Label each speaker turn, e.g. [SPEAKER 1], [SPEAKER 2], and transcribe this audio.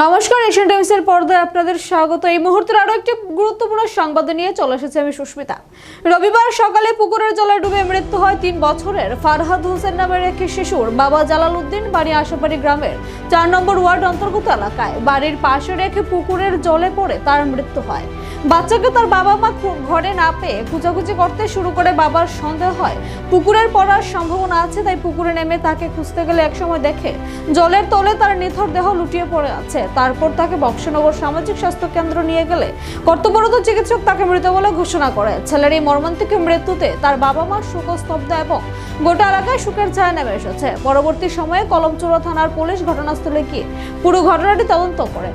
[SPEAKER 1] নমস্কার এশিয়ান টাইমসের পর্দায় আপনাদের স্বাগত। এই মুহূর্তের আরও একটি গুরুত্বপূর্ণ সংবাদ নিয়ে চলে এসেছে আমি সুস্মিতা। রবিবার সকালে পুকুরের জলে ডুবে মৃত্যু হয় তিন বছরের ফারহাদ হোসেন নামের এক শিশুর। বাবা জালাল উদ্দিন, বাড়ি আশাপাড়ি গ্রামের। চার নম্বর ওয়ার্ড অন্তর্গত এলাকায়। বাড়ির পাশে রেখে পুকুরের জলে পড়ে তার মৃত্যু হয়। বাচ্চাকে তার বাবা মা ঘরে না পেয়ে খুঁজাখুঁজি করতে শুরু করে বাবার সন্দেহ হয়। পুকুরের পড়ার সম্ভাবনা আছে, তাই পুকুরে নেমে তাকে খুঁজতে গেলে একসময় দেখে জলের তলে তার নিথর দেহ লুটিয়ে পড়ে আছে। তারপর তাকে বক্সনগর সামাজিক স্বাস্থ্য কেন্দ্র নিয়ে গেলে কর্তব্যরত চিকিৎসক তাকে মৃত বলে ঘোষণা করে। ছেলের এই মর্মান্তিক মৃত্যুতে তার বাবা মা শোকস্তব্ধ এবং গোটা এলাকায় সুখের ছায়া নেমে এসেছে। পরবর্তী সময়ে কলমচূড়া থানার পুলিশ ঘটনাস্থলে গিয়ে পুরো ঘটনাটি তদন্ত করে।